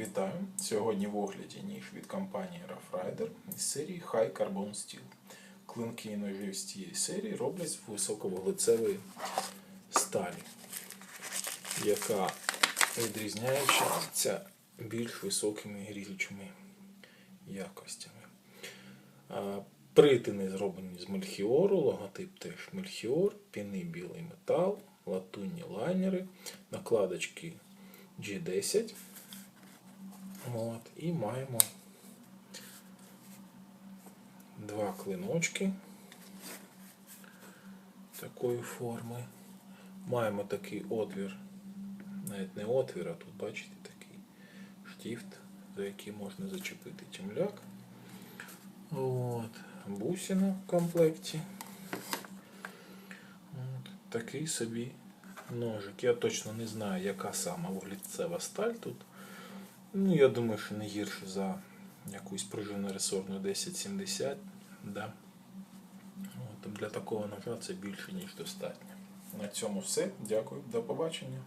Вітаю! Сьогодні в огляді ніж від компанії Rough Rider із серії High Carbon Steel. Клинки і ножі з цієї серії роблять з високовуглецевої сталі, яка відрізняється більш високими ріжучими якостями. Притини зроблені з мельхіору, логотип теж мельхіор, піни білий метал, латунні лайнери, накладочки G10. От, і маємо два клиночки такої форми. Маємо такий отвір, навіть не отвір, а тут бачите такий штифт, за який можна зачепити темляк. От, бусина в комплекті. От, такий собі ножик. Я точно не знаю, яка сама вуглецева сталь тут. Ну, я думаю, що не гірше за якусь пружину ресорну 1070. Да. От, для такого ножа це більше, ніж достатньо. На цьому все. Дякую, до побачення.